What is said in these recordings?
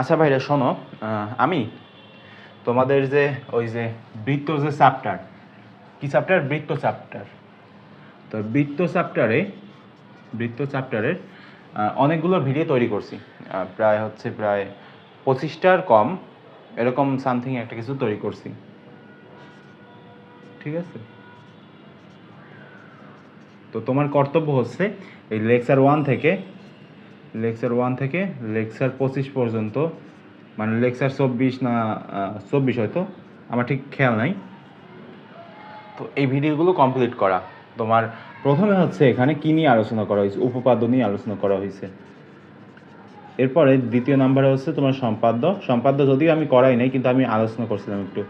আচ্ছা ভাইরা, শোনো আমি তোমাদের যে ওই যে বৃত্ত যে চ্যাপ্টার কি চ্যাপ্টার বৃত্ত চ্যাপ্টার তো বৃত্ত চ্যাপ্টারে বৃত্ত চ্যাপ্টারের অনেকগুলো ভিডিও তৈরি করছি। প্রায় হচ্ছে প্রায় পঁচিশটার কম, এরকম সামথিং একটা কিছু তৈরি করছি। ঠিক আছে? তো তোমার কর্তব্য হচ্ছে এই লেকচার ওয়ান থেকে লেকচার ওয়ান থেকে লেকচার পঁচিশ পর্যন্ত মানে লেকচার চব্বিশ না চব্বিশ হয়তো, আমার ঠিক খেয়াল নাই। তো এই ভিডিওগুলো কমপ্লিট করা। তোমার প্রথমে হচ্ছে এখানে কি নিয়ে আলোচনা করা হয়েছে, উপপাদ্য নিয়ে আলোচনা করা হয়েছে। এরপরে দ্বিতীয় নাম্বারে হচ্ছে তোমার সম্পাদ্য। সম্পাদ্য যদিও আমি করাই নাই, কিন্তু আমি আলোচনা করছিলাম একটু।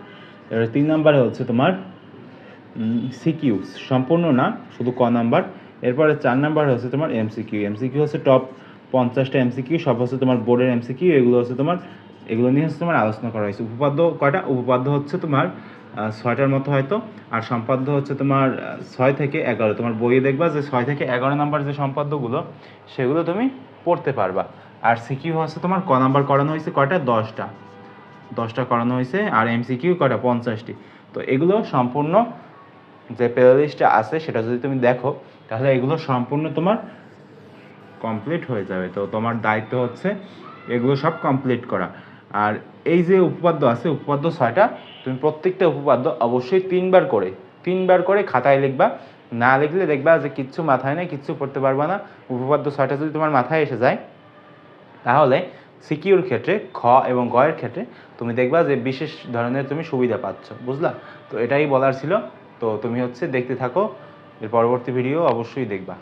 এবার তিন নাম্বারে হচ্ছে তোমার সিকিউ সম্পূর্ণ না, শুধু ক নাম্বার এরপরে চার নাম্বার হচ্ছে তোমার এমসিকিউ এমসিকিউ হচ্ছে টপ পঞ্চাশটা এমসিকিউ সব হচ্ছে তোমার বোর্ডের এমসিকিউ এগুলো হচ্ছে তোমার, এগুলো নিয়ে হচ্ছে তোমার আলোচনা করা হয়েছে। উপপাদ্য কয়টা? উপপাদ্য হচ্ছে তোমার ছয়টার মতো হয়তো, আর সম্পাদ্য হচ্ছে তোমার ছয় থেকে এগারো। তোমার বইয়ে দেখবা যে ছয় থেকে এগারো নাম্বার যে সম্পাদ্যগুলো, সেগুলো তুমি পড়তে পারবা। আর সিকিউ হচ্ছে তোমার ক নাম্বার করানো হয়েছে কয়টা? দশটা। দশটা করানো হয়েছে, আর এমসিকিউ কয়টা? পঞ্চাশটি। তো এগুলো সম্পূর্ণ যে প্লেলিস্টটা আছে, সেটা যদি তুমি দেখো, তাহলে এগুলো সম্পূর্ণ তোমার কমপ্লিট হয়ে যাবে। তো তোমার দায়িত্ব হচ্ছে এগুলো সব কমপ্লিট করা। আর এই যে উপপাদ্য আছে, উপপাদ্য ছয়টা, তুমি প্রত্যেকটা উপপাদ্য অবশ্যই তিনবার করে তিনবার করে খাতায় লিখবা। না লিখলে দেখবা যে কিচ্ছু মাথায় নেই, কিচ্ছু পড়তে পারবা না। উপপাদ্য ছয়টা যদি তোমার মাথায় এসে যায়, তাহলে সিকিউর ক্ষেত্রে খ এবং গ এর ক্ষেত্রে তুমি দেখবা যে বিশেষ ধরনের তুমি সুবিধা পাচ্ছ, বুঝলা? তো এটাই বলার ছিল। তো তুমি হচ্ছে দেখতে থাকো, এর পরবর্তী ভিডিও অবশ্যই দেখবা।